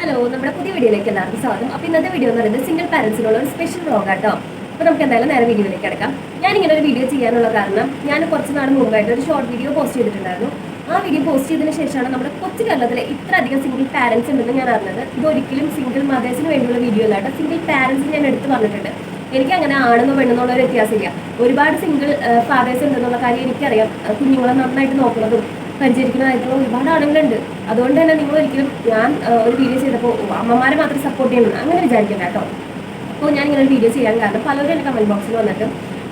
Hello നമ്മുടെ പുതിയ വീഡിയോയിലേക്ക് എല്ലാവർക്കും സ്വാഗതം. അപ്പോൾ ഇന്നത്തെ വീഡിയോ എന്ന് പറയുന്നത് സിംഗിൾ പാരൻസിനുള്ള ഒരു സ്പെഷ്യൽ വ്ളോഗ് ആട്ടോ. അപ്പോൾ നമുക്ക് എന്തായാലും നേരെ വീഡിയോയിലേക്ക് കിടക്കാം. ഞാൻ ഇങ്ങനെ ഒരു വീഡിയോ ചെയ്യാനുള്ള കാരണം ഞാൻ കുറച്ച് നാൾ മുമ്പായിട്ട് ഒരു ഷോർട്ട് വീഡിയോ പോസ്റ്റ് ചെയ്തിട്ടുണ്ടായിരുന്നു. ആ വീഡിയോ പോസ്റ്റ് ചെയ്തതിന് ശേഷമാണ് നമ്മുടെ കൊച്ചു കേരളത്തിലെ ഇത്ര അധികം സിംഗിൾ പാരൻസ് ഉണ്ടെന്ന് ഞാൻ അറിഞ്ഞത്. ഇതൊരിക്കലും സിംഗിൾ മദേഴ്സിന് വേണ്ടിയുള്ള വീഡിയോ അല്ലട്ടോ. സിംഗിൾ പാരൻസ് ഞാൻ എടുത്ത് പറഞ്ഞിട്ടുണ്ട്. എനിക്ക് അങ്ങനെ ആണെന്നോ പെണ്ണെന്നുള്ള ഒരു വ്യത്യാസമില്ല. ഒരുപാട് സിംഗിൾ ഫാദേഴ്സ് ഉണ്ടെന്നുള്ള കാര്യം എനിക്കറിയാം. കുഞ്ഞുങ്ങളെ നന്നായിട്ട് നോക്കുന്നതും പരിചരിക്കുന്നതായിട്ടുള്ള ഒരുപാട് ആളുകളുണ്ട്. അതുകൊണ്ട് തന്നെ നിങ്ങൾ ഒരിക്കലും ഞാൻ ഒരു വീഡിയോ ചെയ്തപ്പോൾ അമ്മമാരെ മാത്രം സപ്പോർട്ട് ചെയ്യണം അങ്ങനെ വിചാരിക്കണ്ട കേട്ടോ. അപ്പോൾ ഞാൻ ഇങ്ങനെ ഒരു വീഡിയോ ചെയ്യാൻ കാരണം പലരും എന്റെ കമന്റ് ബോക്സിൽ വന്നിട്ട്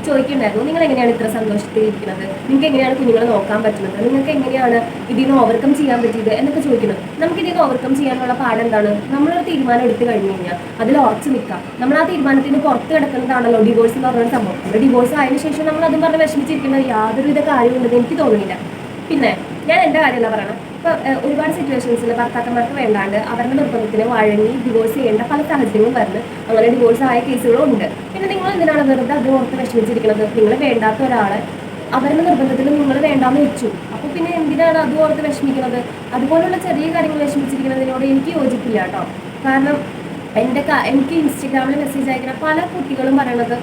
ചോദിക്കുന്നുണ്ടായിരുന്നു നിങ്ങൾ എങ്ങനെയാണ് ഇത്ര സന്തോഷത്തിൽ ഇരിക്കുന്നത് നിങ്ങൾക്ക് എങ്ങനെയാണ് കുഞ്ഞുങ്ങളെ നോക്കാൻ പറ്റുന്നത്? നിങ്ങൾക്ക് എങ്ങനെയാണ് ഇതിന് ഓവർകം ചെയ്യാൻ പറ്റിയത്? എന്നൊക്കെ ചോദിക്കുന്നത് നമുക്ക് ഇതിനെ ഓവർകം ചെയ്യാനുള്ള പാഠം എന്താണ്? നമ്മളൊരു തീരുമാനം എടുത്തു കഴിഞ്ഞു കഴിഞ്ഞാൽ അതിൽ ഉറച്ചു നിൽക്കാം. നമ്മൾ ആ തീരുമാനത്തിന് പുറത്ത് കിടക്കുന്നതാണല്ലോ ഡിവോഴ്സ് എന്ന് പറയുന്ന സംഭവം. ഡിവോഴ്സ് ആയതിനു ശേഷം നമ്മൾ അതും പറഞ്ഞ് വിഷമിച്ചിരിക്കുന്നത് യാതൊരുവിധ കാര്യമുണ്ടെന്ന് എനിക്ക് തോന്നുന്നില്ല. പിന്നെ ഞാൻ എന്റെ എന്താ പറയണം? ഇപ്പോൾ ഒരുപാട് സിറ്റുവേഷൻസിൽ ഭർത്താക്കന്മാർക്ക് വേണ്ടാണ്ട് അവരുടെ നിർബന്ധത്തിന് വഴങ്ങി ഡിവോഴ്സ് ചെയ്യേണ്ട പല സാഹചര്യങ്ങളും വരുന്നു അങ്ങനെ ഡിവോഴ്സ് ആയ കേസുകളും ഉണ്ട് പിന്നെ നിങ്ങൾ എന്തിനാണ് വെറുതെ അത് ഓർത്ത് വിഷമിച്ചിരിക്കുന്നത് നിങ്ങൾ വേണ്ടാത്ത ഒരാളെ അവരുടെ നിർബന്ധത്തിൽ നിങ്ങൾ വേണ്ടാന്ന് വെച്ചു. അപ്പോൾ പിന്നെ എന്തിനാണ് അത് ഓർത്ത് വിഷമിക്കുന്നത് അതുപോലുള്ള ചെറിയ കാര്യങ്ങൾ വിഷമിച്ചിരിക്കുന്നതിനോട് എനിക്ക് യോജിപ്പില്ല കേട്ടോ. കാരണം എന്റെ എനിക്ക് ഇൻസ്റ്റഗ്രാമിൽ മെസ്സേജ് അയക്കുന്ന പല കുട്ടികളും പറയണത്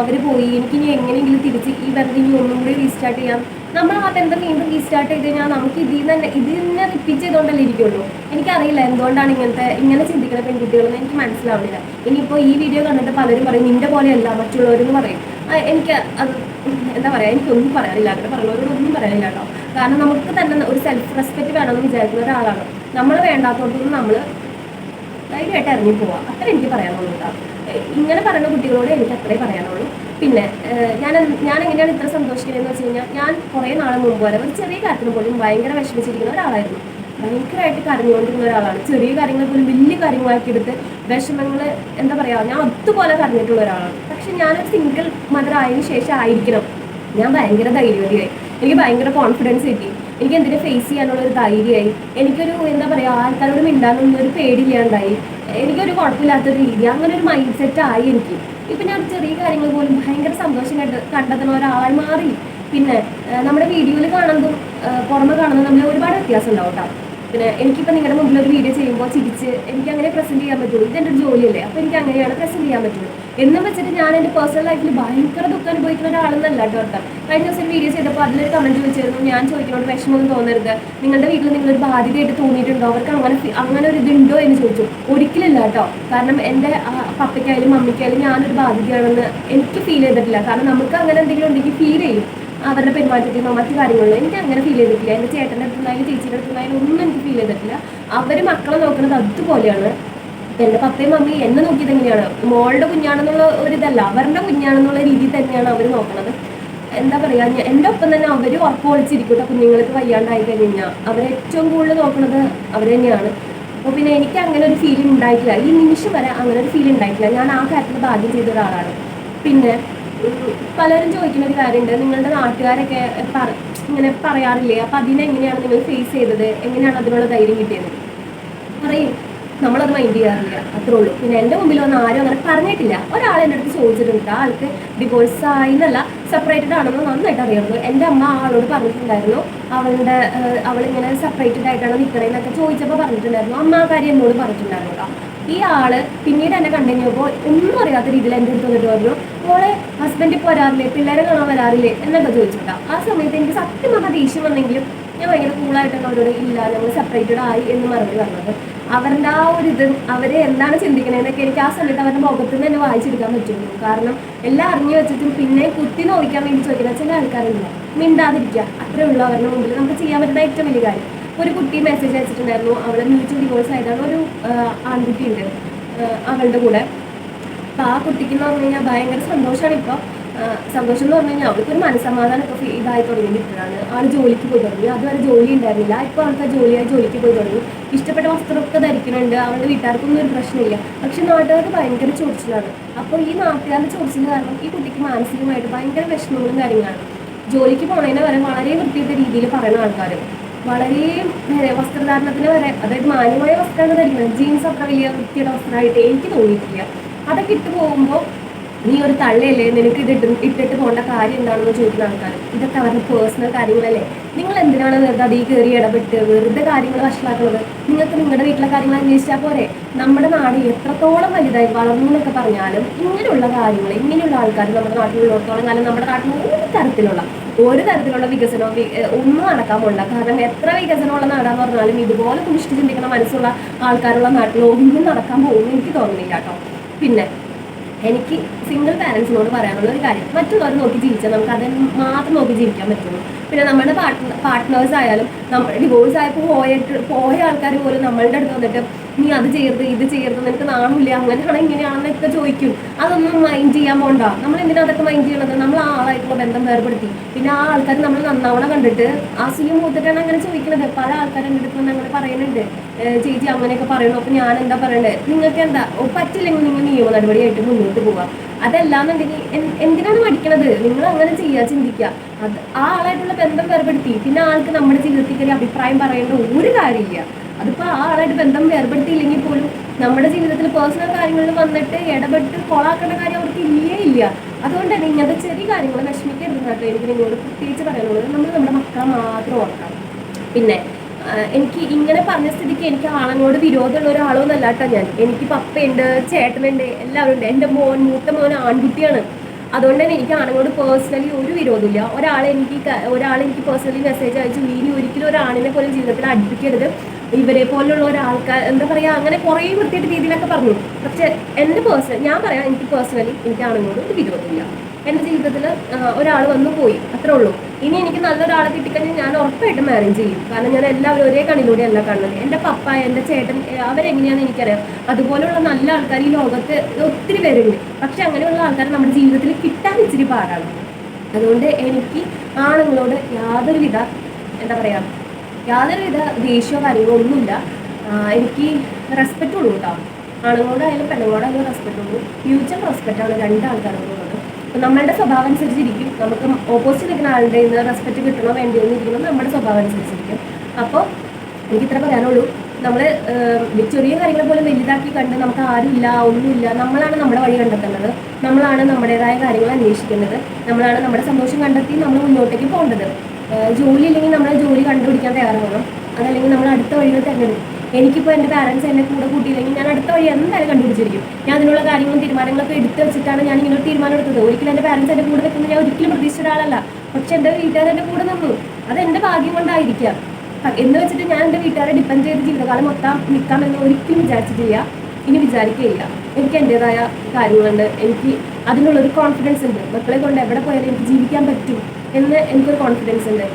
അവർ പോയി. എനിക്ക് ഇനി എങ്ങനെയെങ്കിലും തിരിച്ച് ഈ ബന്ധം ഇനി ഒന്നും കൂടി റീസ്റ്റാർട്ട് ചെയ്യാം. നമ്മൾ ആ ബന്ധം വീണ്ടും റീസ്റ്റാർട്ട് ചെയ്ത് കഴിഞ്ഞാൽ നമുക്ക് ഇതിൽ തന്നെ ഇതിൽ നിന്ന് റിപ്പീറ്റ് ചെയ്തുകൊണ്ടല്ലേ ഇരിക്കുള്ളൂ. എനിക്കറിയില്ല എന്തുകൊണ്ടാണ് ഇങ്ങനത്തെ ഇങ്ങനെ ചിന്തിക്കുന്ന പെൺകുട്ടികളെന്ന് എനിക്ക് മനസ്സിലാവുന്നില്ല. ഇനിയിപ്പോൾ ഈ വീഡിയോ കണ്ടിട്ട് പലരും പറയും നിന്റെ പോലെയല്ല മറ്റുള്ളവരെന്ന് പറയും. എനിക്ക് അത് എന്താ പറയുക എനിക്കൊന്നും പറയാനില്ല. അങ്ങനെ പറഞ്ഞവരോട് ഒന്നും പറയാനില്ല കേട്ടോ. കാരണം നമുക്ക് തന്നെ ഒരു സെൽഫ് റെസ്പെക്റ്റ് വേണമെന്ന് വിചാരിക്കുന്ന ഒരാളാണ്. നമ്മൾ വേണ്ടാത്തോടത്തൊന്നും നമ്മൾ ധൈര്യമായിട്ട് ഇറങ്ങി പോവാം. അത്ര എനിക്ക് പറയാനുള്ളൂ കേട്ടോ. ഇങ്ങനെ പറയുന്ന കുട്ടികളോട് എനിക്ക് അത്രേ പറയാനുള്ളൂ. പിന്നെ ഞാൻ ഞാൻ എങ്ങനെയാണ് ഇത്ര സന്തോഷിക്കുന്നതെന്ന് വെച്ച് കഴിഞ്ഞാൽ ഞാൻ കുറേ നാൾ മുമ്പ് വരെ ഒരു ചെറിയ കാര്യത്തിന് പോലും ഭയങ്കര വിഷമിച്ചിരിക്കുന്ന ഒരാളായിരുന്നു. ഭയങ്കരമായിട്ട് കരഞ്ഞുകൊണ്ടിരുന്ന ഒരാളാണ്. ചെറിയ കാര്യങ്ങൾ പോലും വലിയ കാര്യങ്ങളാക്കി എടുത്ത് വിഷമങ്ങൾ എന്താ പറയുക ഞാൻ അതുപോലെ കരഞ്ഞിട്ടുള്ള ഒരാളാണ്. പക്ഷെ ഞാനൊരു സിംഗിൾ മദർ ആയതിനു ശേഷം ആയിരിക്കണം. ഞാൻ ഭയങ്കര ധൈര്യവതിയായി. എനിക്ക് ഭയങ്കര കോൺഫിഡൻസ് കിട്ടി. എനിക്ക് എന്തിനെ ഫേസ് ചെയ്യാനുള്ള ഒരു ധൈര്യമായി? എനിക്കൊരു എന്താ പറയുക ആൾക്കാരോട് മിണ്ടാനൊന്നും ഒരു പേടിയില്ലാണ്ടായി. എനിക്കൊരു കുഴപ്പമില്ലാത്ത രീതി അങ്ങനെ ഒരു മൈൻഡ് സെറ്റ് ആയി എനിക്ക്. ഇപ്പം ഞാൻ ചെറിയ കാര്യങ്ങൾ പോലും ഭയങ്കര സന്തോഷം കണ്ട് കണ്ടെത്തുന്ന ഒരാളായി മാറി. പിന്നെ നമ്മുടെ വീഡിയോയിൽ കാണുന്നതും പുറമെ കാണുന്നതും തമ്മിൽ ഒരുപാട് വ്യത്യാസം ഉണ്ടാവും കേട്ടോ. പിന്നെ എനിക്കിപ്പോൾ നിങ്ങളുടെ മുമ്പിൽ ഒരു വീഡിയോ ചെയ്യുമ്പോൾ ചിരിച്ച് എനിക്ക് അങ്ങനെ പ്രസന്റ് ചെയ്യാൻ പറ്റുള്ളൂ. ഇതെന്റെ ഒരു ജോലിയല്ലേ അപ്പോൾ എനിക്ക് അങ്ങനെയാണ് പ്രസന്റ് ചെയ്യാൻ പറ്റുള്ളൂ എന്നും വെച്ചിട്ട് ഞാൻ എന്റെ പേഴ്സണൽ ലൈഫിൽ ഭയങ്കര ദുഃഖം അനുഭവിക്കുന്ന ഒരാളെന്നല്ല കേട്ടോ. കഴിഞ്ഞ ദിവസം വീഡിയോ ചെയ്തപ്പോൾ അതിലൊരു കമന്റ് ചോദിച്ചിരുന്നു. ഞാൻ ചോദിക്കുന്നോട് വിഷമമൊന്നും തോന്നരുത്. നിങ്ങളുടെ വീട്ടിൽ നിങ്ങളൊരു ബാധ്യതയായിട്ട് തോന്നിയിട്ടുണ്ടോ? അവർക്ക് അങ്ങനെ അങ്ങനെ ഒരു ഇതുണ്ടോ എന്ന് ചോദിച്ചു. ഒരിക്കലില്ല കേട്ടോ. കാരണം എന്റെ പപ്പയ്ക്കായാലും മമ്മിക്കായാലും ഞാനൊരു ബാധ്യതയാണെന്ന് എനിക്ക് ഫീൽ ചെയ്തിട്ടില്ല. കാരണം നമുക്ക് അങ്ങനെ എന്തെങ്കിലും ഉണ്ടെങ്കിൽ ഫീൽ ചെയ്യും. അവരുടെ പെരുമാറ്റത്തിനോ മറ്റു കാര്യങ്ങളിലോ എനിക്ക് അങ്ങനെ ഫീൽ ചെയ്തിട്ടില്ല. എന്റെ ചേട്ടന്റെ അടുത്തുനിന്നായാലും ചേച്ചിയുടെ അടുത്തുനിന്നായാലും ഒന്നും എനിക്ക് ഫീൽ ചെയ്തിട്ടില്ല. അവർ മക്കളെ നോക്കുന്നത് അതുപോലെയാണ്. എന്റെ പപ്പയും മമ്മി എന്നെ നോക്കിയത് എങ്ങനെയാണ്? മോളുടെ കുഞ്ഞാണെന്നുള്ള ഒരു ഇതല്ല. അവരുടെ കുഞ്ഞാണെന്നുള്ള രീതിയിൽ തന്നെയാണ് അവർ നോക്കുന്നത് എന്താ പറയാ എന്റെ ഒപ്പം തന്നെ അവർ ഉറപ്പ് പൊളിച്ചിരിക്കട്ടെ കുഞ്ഞുങ്ങൾക്ക് വയ്യാണ്ടായി കഴിഞ്ഞാൽ അവരേറ്റവും കൂടുതൽ നോക്കുന്നത് അവർ തന്നെയാണ്. അപ്പോൾ പിന്നെ എനിക്ക് അങ്ങനെ ഒരു ഫീലിംഗ് ഉണ്ടായിട്ടില്ല. ഈ നിമിഷം വരെ അങ്ങനെ ഒരു ഫീൽ ഉണ്ടായിട്ടില്ല. ഞാൻ ആ കാര്യത്തിൽ ഭാഗ്യം ചെയ്ത ഒരാളാണ്. പിന്നെ പലരും ചോദിക്കുന്ന ഒരു കാര്യമുണ്ട്. നിങ്ങളുടെ നാട്ടുകാരൊക്കെ ഇങ്ങനെ പറയാറില്ലേ? അപ്പം അതിനെങ്ങനെയാണ് നിങ്ങൾ ഫേസ് ചെയ്തത്? എങ്ങനെയാണ് അതിനുള്ള ധൈര്യം കിട്ടിയത്? പറയും. നമ്മളത് മൈൻഡ് ചെയ്യാറില്ല. അത്രേ ഉള്ളൂ. പിന്നെ എന്റെ മുമ്പിൽ വന്ന് ആരും അങ്ങനെ പറഞ്ഞിട്ടില്ല. ഒരാൾ എന്റെ അടുത്ത് ചോദിച്ചിട്ടുണ്ട്. ആൾക്ക് ഡിവോഴ്സ് ആയി എന്നല്ല സെപ്പറേറ്റഡ് ആണെന്ന് നന്നായിട്ട് അറിയുന്നു എന്റെ അമ്മ ആളോട് പറഞ്ഞിട്ടുണ്ടായിരുന്നു. അവളുടെ അവളിങ്ങനെ സെപ്പറേറ്റഡ് ആയിട്ടാണ് നിൽക്കണേന്നൊക്കെ ചോദിച്ചപ്പോൾ പറഞ്ഞിട്ടുണ്ടായിരുന്നു. അമ്മ ആ കാര്യം എന്നോട് പറഞ്ഞിട്ടുണ്ടായിരുന്നു ഈ ആൾ പിന്നീട് എന്നെ കണ്ടു ഒന്നും അറിയാത്ത രീതിയിൽ എന്റെ അടുത്ത് വന്നിട്ട് പറഞ്ഞു മോളെ ഹസ്ബൻഡ് ഇപ്പോൾ വരാറില്ലേ? പിള്ളേരെ കാണാൻ വരാറില്ലേ? എന്നൊക്കെ ചോദിച്ചിട്ടാണ് ആ സമയത്ത് എനിക്ക് സത്യം പറഞ്ഞ ദേഷ്യം വന്നെങ്കിലും ഞാൻ ഭയങ്കര കൂളായിട്ടാണ് അവരോട് ഇല്ല നമ്മൾ സെപ്പറേറ്റഡ് ആയി എന്ന് മറുപടി പറഞ്ഞത്. അവരുടെ ആ ഒരു ഇത് അവരെ എന്താണ് ചിന്തിക്കണേന്നൊക്കെ എനിക്ക് ആ സമയത്ത് അവരുടെ മുഖത്ത് നിന്ന് തന്നെ വായിച്ചെടുക്കാൻ പറ്റുള്ളൂ. കാരണം എല്ലാം അറിഞ്ഞു വെച്ചിട്ടും പിന്നെ കുത്തി നോക്കാൻ വേണ്ടി ചോദിക്കുന്ന ചില ആൾക്കാരുണ്ട് മിണ്ടാതിരിക്കുക. അത്രേ ഉള്ളൂ അവരുടെ മുമ്പിൽ നമുക്ക് ചെയ്യാൻ പറ്റുന്ന ഏറ്റവും വലിയ കാര്യം. ഒരു കുട്ടി മെസ്സേജ് അയച്ചിട്ടുണ്ടായിരുന്നു. അവളെ മ്യൂച്വൽ ഡിവോഴ്സ് ആയതാണ് ഒരു ആൺകുട്ടി ഉണ്ട് അവളുടെ കൂടെ. അപ്പോൾ ആ കുട്ടിക്ക് എന്ന് പറഞ്ഞു കഴിഞ്ഞാൽ ഭയങ്കര സന്തോഷമാണ് ഇപ്പോൾ സന്തോഷം എന്ന് പറഞ്ഞു കഴിഞ്ഞാൽ അവൾക്ക് ഒരു മനസ്സമാധാനം ഒക്കെ ഇതായി തുടങ്ങിയിട്ടാണ് ആൾ ജോലിക്ക് പോയി തുടങ്ങി. അതുവരെ ജോലി ഉണ്ടായിരുന്നില്ല. ഇപ്പോൾ ആ ജോലിയായി ജോലിക്ക് പോയി തുടങ്ങി. ഇഷ്ടപ്പെട്ട വസ്ത്രമൊക്കെ ധരിക്കുന്നുണ്ട്. അവളുടെ വീട്ടുകാർക്കൊന്നും ഒരു പ്രശ്നമില്ല. പക്ഷെ നാട്ടുകാർക്ക് ഭയങ്കര ചോദിച്ചിലാണ് അപ്പോൾ ഈ നാട്ടുകാരുടെ ചോദിച്ചിന് കാരണം ഈ കുട്ടിക്ക് മാനസികമായിട്ട് ഭയങ്കര വിഷമങ്ങളും കാര്യങ്ങളാണ്. ജോലിക്ക് പോണതിനെ വരെ വളരെ വൃത്തിയുടെ രീതിയിൽ പറയുന്ന ആൾക്കാർ വളരെ വസ്ത്രധാരണത്തിന് വരെ അതായത് മാന്യമായ വസ്ത്രമാണ് ധരിക്കുന്നത്. ജീൻസ് അത്ര വലിയ വൃത്തിയുടെ വസ്ത്രമായിട്ട് എനിക്ക് തോന്നിയിട്ടില്ല. അതൊക്കെ ഇട്ട് പോകുമ്പോൾ നീ ഒരു തള്ളയല്ലേ? നിനക്ക് ഇത് ഇട്ട് ഇട്ടിട്ട് പോകേണ്ട കാര്യം എന്താണെന്ന് ചോദിക്കുന്ന ആൾക്കാർ ഇതൊക്കെ അവരുടെ പേഴ്സണൽ കാര്യങ്ങളല്ലേ. നിങ്ങൾ എന്തിനാണ് വെറുതെ അതിൽ കയറി ഇടപെട്ട് വെറുതെ കാര്യങ്ങൾ വഷളാക്കുന്നത്? നിങ്ങൾക്ക് നിങ്ങളുടെ വീട്ടിലെ കാര്യങ്ങൾ അന്വേഷിച്ചാൽ പോരെ. നമ്മുടെ നാട് എത്രത്തോളം വലുതായി വളർന്നു എന്നൊക്കെ പറഞ്ഞാലും ഇങ്ങനെയുള്ള കാര്യങ്ങൾ ഇങ്ങനെയുള്ള ആൾക്കാർ നമ്മുടെ നാട്ടിലുള്ളിടത്തോളം കാലം നമ്മുടെ നാട്ടിൽ ഒരു തരത്തിലുള്ള ഒരു തരത്തിലുള്ള വികസനവും ഒന്നും നടക്കാൻ പോകില്ല കാരണം എത്ര വികസനമുള്ള നാടാന്ന് പറഞ്ഞാലും ഇതുപോലെ കുടിച്ചിട്ട് ചിന്തിക്കുന്ന മനസ്സുള്ള ആൾക്കാരുള്ള നാട്ടിൽ ഒന്നും നടക്കാൻ പോകുമെന്ന് എനിക്ക് തോന്നുന്നില്ല കേട്ടോ. പിന്നെ എനിക്ക് സിംഗിൾ പാരൻസിനോട് പറയാനുള്ള ഒരു കാര്യം. മറ്റുള്ളവർ നോക്കി ജീവിച്ചാൽ നമുക്ക് അതിന് മാത്രം നോക്കി ജീവിക്കാൻ പറ്റുള്ളൂ. പിന്നെ നമ്മുടെ പാർട്ട് പാർട്ട്നേഴ്സ് ആയാലും നമ്മൾ ഡിവോഴ്സ് ആയപ്പോൾ പോയിട്ട് പോയ ആൾക്കാർ പോലും നമ്മളുടെ അടുത്ത് വന്നിട്ട് നീ അത് ചെയ്യരുത് ഇത് ചെയ്യരുത് നിനക്ക് നാണില്ല അങ്ങനെയാണ് ഇങ്ങനെയാണെന്നൊക്കെ ചോദിക്കും. അതൊന്നും മൈൻഡ് ചെയ്യാൻ പോണ്ട. നമ്മൾ എന്തിനാ അതൊക്കെ മൈൻഡ് ചെയ്യണത്? നമ്മൾ ആ ആളായിട്ടുള്ള ബന്ധം വേർപെടുത്തി. പിന്നെ ആ ആൾക്കാർ നമ്മൾ നന്നാവണം കണ്ടിട്ട് അസുഖം മൂത്തിട്ടാണ് അങ്ങനെ ചോദിക്കുന്നത് പല ആൾക്കാരും എന്റെ അടുത്ത് അങ്ങനെ പറയുന്നുണ്ട്. ചേച്ചി അങ്ങനെയൊക്കെ പറയണു അപ്പൊ ഞാൻ എന്താ പറയണ്ടേ? നിങ്ങൾക്ക് എന്താ പറ്റില്ലെങ്കിൽ നിങ്ങൾ നിയമ നടപടിയായിട്ട് മുന്നോട്ട് പോവാം. അതല്ലാന്നുണ്ടെങ്കിൽ എന്തിനാണ് പഠിക്കണത് നിങ്ങൾ അങ്ങനെ ചെയ്യുക ചിന്തിക്കുക അത് ആ ആളായിട്ടുള്ള ബന്ധം വേർപെടുത്തി. പിന്നെ ആൾക്ക് നമ്മുടെ ജീവിതത്തിൽ കയറി അഭിപ്രായം പറയേണ്ട ഒരു കാര്യമില്ല. അതിപ്പോൾ ആ ആളായിട്ട് ബന്ധം വേർപെടുത്തിയില്ലെങ്കിൽ പോലും നമ്മുടെ ജീവിതത്തിൽ പേഴ്സണൽ കാര്യങ്ങളിൽ വന്നിട്ട് ഇടപെട്ട് കൊളാക്കേണ്ട കാര്യം അവർക്ക് ഇല്ലേ ഇല്ല. അതുകൊണ്ട് തന്നെ ഇങ്ങനത്തെ ചെറിയ കാര്യങ്ങൾ വിഷമിക്കരുത് കേട്ടോ. എനിക്ക് നിങ്ങളോട് പ്രത്യേകിച്ച് പറയാനുള്ളത് നമ്മൾ നമ്മുടെ മക്കളെ മാത്രം ഓർക്കണം. പിന്നെ എനിക്ക് ഇങ്ങനെ പറഞ്ഞ സ്ഥിതിക്ക് എനിക്ക് ആളങ്ങളോട് വിരോധമുള്ള ഒരാളോന്നല്ല കേട്ടോ ഞാൻ. എനിക്ക് പപ്പയുണ്ട് ചേട്ടനുണ്ട് എല്ലാവരും ഉണ്ട്. എന്റെ മോൻ മൂത്ത മോൻ ആൺകുട്ടിയാണ്. അതുകൊണ്ട് തന്നെ എനിക്ക് ആണുങ്ങളോട് പേഴ്സണലി ഒരു വിരോധമില്ല. ഒരാളെ എനിക്ക് ഒരാളെ എനിക്ക് പേഴ്സണലി മെസ്സേജ് അയച്ചു ഇനി ഒരിക്കലും ഒരാണിനെ പോലും ജീവിതത്തിൽ അടുപ്പിക്കരുത്. ഇവരെ പോലുള്ള ഒരാൾക്കാർ എന്താ പറയുക അങ്ങനെ കുറേ വൃത്തിയായിട്ട് രീതിയിലൊക്കെ പറഞ്ഞു. പക്ഷെ എന്റെ പേഴ്സണൽ ഞാൻ പറയാം എനിക്ക് പേഴ്സണലി എനിക്ക് ആണുങ്ങളോട് ഒരു വിരോധമില്ല. എന്റെ ജീവിതത്തിൽ ഒരാൾ വന്നു പോയി അത്രേ ഉള്ളൂ. ഇനി എനിക്ക് നല്ലൊരാളെ കിട്ടിക്കഴിഞ്ഞാൽ ഞാൻ ഉറപ്പായിട്ടും മാരേജ് ചെയ്യും. കാരണം ഞാൻ എല്ലാവരും ഒരേ കണ്ണിലൂടെയല്ല കാണുന്നത്. എന്റെ പപ്പ എന്റെ ചേട്ടൻ അവരെങ്ങനെയാണെന്ന് എനിക്കറിയാം. അതുപോലെയുള്ള നല്ല ആൾക്കാർ ഈ ലോകത്ത് ഒത്തിരി പേരുണ്ട്. പക്ഷെ അങ്ങനെയുള്ള ആൾക്കാർ നമ്മുടെ ജീവിതത്തിൽ കിട്ടാൻ ഇച്ചിരി പാടാണ്. അതുകൊണ്ട് എനിക്ക് ആണുങ്ങളോട് യാതൊരുവിധ എന്താ പറയുക യാതൊരുവിധ ദേഷ്യമോ കാര്യങ്ങളോ ഒന്നുമില്ല എനിക്ക് റെസ്പെക്റ്റ് ഉള്ളൂ കേട്ടോ. ആണുങ്ങളോടായാലും പെണ്ണുങ്ങളോടായാലും റെസ്പെക്റ്റ് ഉള്ളൂ. മ്യൂച്വൽ ആണ് രണ്ട് ആൾക്കാരോടുള്ളത് അപ്പം നമ്മളുടെ സ്വഭാവം അനുസരിച്ചിരിക്കും. നമുക്ക് ഓപ്പോസിറ്റ് നിൽക്കുന്ന ആളുടെ നിന്ന് റെസ്പെക്റ്റ് കിട്ടണോ വേണ്ടിയോ എന്ന് ഇരിക്കുന്നത് നമ്മുടെ സ്വഭാവം അനുസരിച്ചിരിക്കും. അപ്പോൾ എനിക്ക് ഇത്ര പറയാനുള്ളൂ. നമ്മൾ ചെറിയ കാര്യങ്ങളെ പോലും വലുതാക്കി കണ്ട് നമുക്ക് ആരുമില്ല ഒന്നുമില്ല. നമ്മളാണ് നമ്മുടെ വഴി കണ്ടെത്തേണ്ടത് നമ്മളാണ് നമ്മുടേതായ കാര്യങ്ങൾ അന്വേഷിക്കേണ്ടത് നമ്മളാണ് നമ്മുടെ സന്തോഷം കണ്ടെത്തി നമ്മൾ മുന്നോട്ടേക്ക് പോകേണ്ടത്. ജോലി ഇല്ലെങ്കിൽ നമ്മൾ ജോലി കണ്ടുപിടിക്കാൻ തയ്യാറാവണം. അതല്ലെങ്കിൽ നമ്മൾ അടുത്ത വഴികൾ തിരഞ്ഞെടുക്കും. എനിക്കിപ്പോൾ എന്റെ പാരൻസ് എന്നെ കൂടെ കൂട്ടിയില്ലെങ്കിൽ ഞാൻ അടുത്ത വഴി എന്തായാലും കണ്ടുപിടിച്ചിരിക്കും. ഞാൻ അതിനുള്ള കാര്യങ്ങളും തീരുമാനങ്ങളൊക്കെ എടുത്ത് വെച്ചിട്ടാണ് ഞാൻ ഇങ്ങനെ തീരുമാനം എടുത്തത്. ഒരിക്കലും എന്റെ പാരൻസ് എന്റെ കൂടെ നിൽക്കുന്നത് ഞാൻ ഒരിക്കലും പ്രതീക്ഷിച്ച ഒരാളല്ല. പക്ഷെ എന്റെ വീട്ടുകാർ എന്റെ കൂടെ നിന്നു. അത് എന്റെ ഭാഗ്യം കൊണ്ടായിരിക്കാം. എന്ന് വെച്ചിട്ട് ഞാൻ എന്റെ വീട്ടുകാരെ ഡിപ്പെൻഡ് ചെയ്ത് ജീവിതകാലം മൊത്തം നിൽക്കാമെന്ന് ഒരിക്കലും വിചാരിച്ചിട്ടില്ല. ഇനി വിചാരിക്കുകയില്ല എനിക്ക് എന്റെതായ കാര്യങ്ങളുണ്ട്. എനിക്ക് അതിനുള്ളൊരു കോൺഫിഡൻസ് ഉണ്ട്. മക്കളെ കൊണ്ട് എവിടെ പോയാലും എനിക്ക് ജീവിക്കാൻ പറ്റും എന്ന് എനിക്കൊരു കോൺഫിഡൻസ് ഉണ്ട്.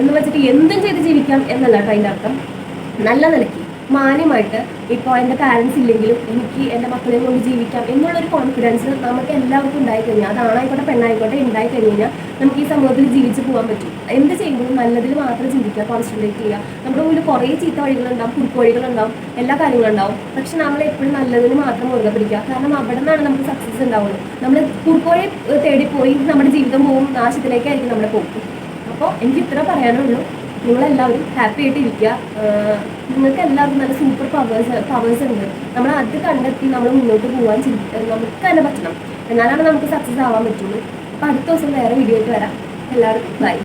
എന്ന് വെച്ചിട്ട് എന്തും ചെയ്ത് ജീവിക്കാം എന്നല്ല കേട്ടോ അതിന്റെ അർത്ഥം. നല്ല നിലയ്ക്ക് മാന്യമായിട്ട് ഇപ്പോൾ എന്റെ പാരൻസ് ഇല്ലെങ്കിലും എനിക്ക് എന്റെ മക്കളെ കൊണ്ട് ജീവിക്കാം എന്നുള്ളൊരു കോൺഫിഡൻസ് നമുക്ക് എല്ലാവർക്കും ഉണ്ടായി കഴിഞ്ഞാൽ അതാണായിക്കോട്ടെ പെണ്ണായിക്കോട്ടെ ഉണ്ടായി കഴിഞ്ഞാൽ നമുക്ക് ഈ സമൂഹത്തിൽ ജീവിച്ച് പോകാൻ പറ്റും. എന്ത് ചെയ്യുമ്പോഴും നല്ലതിൽ മാത്രം ചിന്തിക്കുക കോൺസെൻട്രേറ്റ് ചെയ്യുക. നമ്മുടെ മുന്നിൽ കുറേ ചീത്ത വഴികളുണ്ടാവും കുറുക്കുവഴികളുണ്ടാവും എല്ലാ കാര്യങ്ങളുണ്ടാവും പക്ഷെ നമ്മൾ എപ്പോഴും നല്ലതിന് മാത്രം മുറുകെ പിടിക്കുക. കാരണം അവിടെ നിന്നാണ് നമുക്ക് സക്സസ് ഉണ്ടാവുള്ളൂ. നമ്മൾ കുറുക്കോഴി തേടി പോയി നമ്മുടെ ജീവിതം പോകും നാശത്തിലേക്കായിരിക്കും നമ്മുടെ പോകും. അപ്പോൾ എനിക്ക് ഇത്ര പറയാനുള്ളൂ. നിങ്ങളെല്ലാവരും ഹാപ്പി ആയിട്ട് ഇരിക്കുക നിങ്ങൾക്ക് എല്ലാവർക്കും നല്ല സൂപ്പർ പവേഴ്സ് പവേഴ്സ് ഉണ്ട്. നമ്മൾ അത് കണ്ടെത്തി നമ്മൾ മുന്നോട്ട് പോകാൻ നമുക്ക് തന്നെ പറ്റണം. എന്നാലാണ് നമുക്ക് സക്സസ് ആവാൻ പറ്റുള്ളൂ. അപ്പം അടുത്ത ദിവസം വേറെ വീഡിയോ ആയിട്ട് വരാം. എല്ലാവർക്കും ബൈ